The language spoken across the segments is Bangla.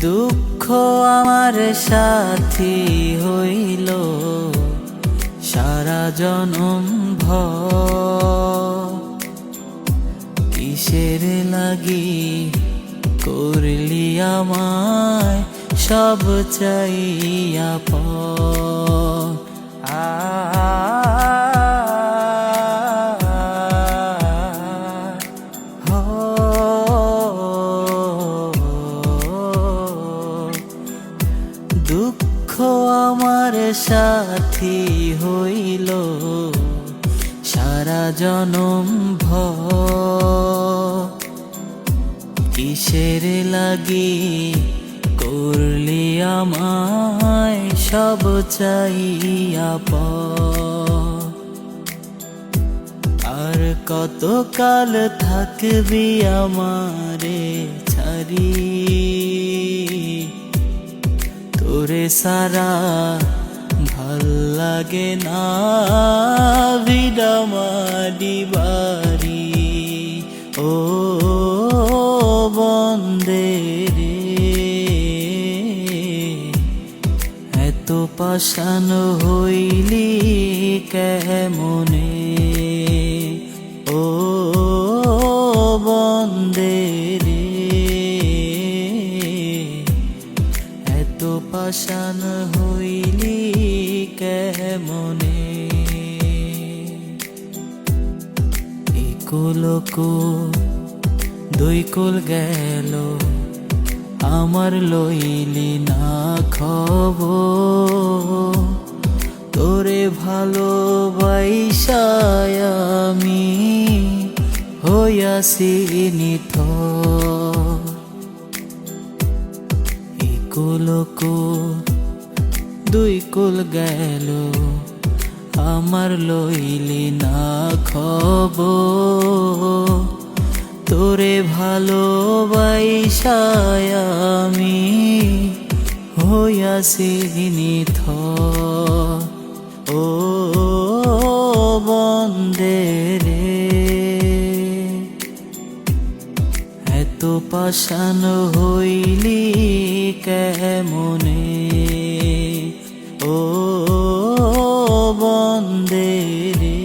দুঃখ আমার সাথী হইল সারা জনম কিসের লাগি করলি আমায় সব চাইয়া প। দুঃখ আমার সাথী হইল সারা জনম কিসের লাগি করলি আমায় সব চাইয়া প। আর কত কাল থাকবি আমারে ছাড়ি সারা ভালো লাগে না বিডামাডি বাড়ি। ও বন্দে রে। এত পাশান হইলি কেমনে? ও বন্দে পাশান হইলি কেমনে? ইকুলকু দুই কুল গেল, আমার লইলি না খবর। তোরে ভালোবাইসায় আমি হইয়াছি নিথ ইকুলকু দুই কুল গেল। আমার লইলি না খব তোরে ভালোবাইসায় আমি হইয়াছি নিথ ও তো পাশান হইলি কেমনে? ও বন্দে রে।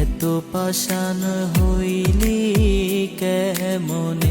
এত পাশান হইলি কেমনে?